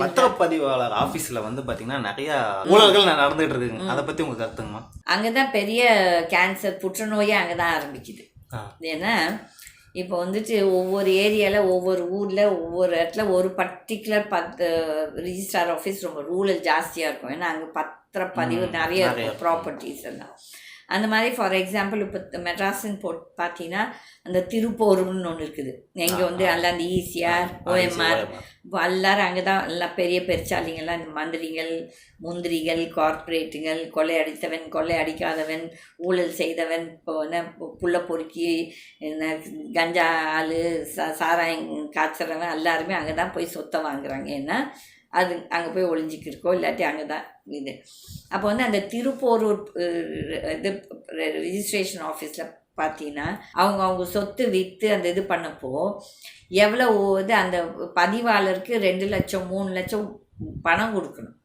பத்திரப்பதிவாளர் ஆபீஸ்ல வந்து பாத்தீங்கன்னா நிறைய ஊழல்கள் நடந்துகிட்டு இருக்குங்க. அதை பத்தி உங்க கருத்துங்கம்மா? அங்கே தான் பெரிய கேன்சர் புற்றுநோயே அங்கே தான் ஆரம்பிக்குது. ஏன்னா இப்போ வந்துட்டு ஒவ்வொரு ஏரியாவில் ஒவ்வொரு ஊரில் ஒவ்வொரு இடத்துல ஒரு பர்டிகுலர் பத்து ரிஜிஸ்ட்ரார் ஆஃபீஸ் ரொம்ப ரூரல் ஜாஸ்தியாக இருக்கும். ஏன்னா அங்கே பத்திரப்பதிவு நிறைய இருக்கும் ப்ராப்பர்ட்டிஸ் எல்லாம். அந்த மாதிரி ஃபார் எக்ஸாம்பிள் இப்போ மெட்ராஸ்ன்னு போட் பார்த்தீங்கன்னா அந்த திருப்போரூர்னு ஒன்று இருக்குது. எங்கே வந்து. எல்லாம் அந்த ஈசிஆர் ஓஎம்ஆர் எல்லாரும் அங்கே தான் எல்லாம் பெரிய பெருச்சாலிங்கெல்லாம் இந்த மந்திரிகள் முந்திரிகள் கார்ப்பரேட்டுகள் கொள்ளை அடித்தவன் கொள்ளை அடிக்காதவன் ஊழல் செய்தவன் இப்போ என்ன புள்ள பொறுக்கி என்ன கஞ்சா ஆள் சா சாராயம் காய்ச்சறவன் எல்லாருமே அங்கே தான் போய் சொத்தை வாங்குறாங்க. ஏன்னா அது அங்கே போய் ஒளிஞ்சிக்கிருக்கோ இல்லாட்டி அங்கே தான் இது. அப்போ வந்து அந்த திருப்போரூர் இது ரிஜிஸ்ட்ரேஷன் ஆஃபீஸில் பார்த்தீங்கன்னா அவங்க அவங்க சொத்து விற்று அந்த இது பண்ணப்போ எவ்வளோ இது அந்த பதிவாளருக்கு ரெண்டு லட்சம் மூணு லட்சம் பணம் கொடுக்கணும்.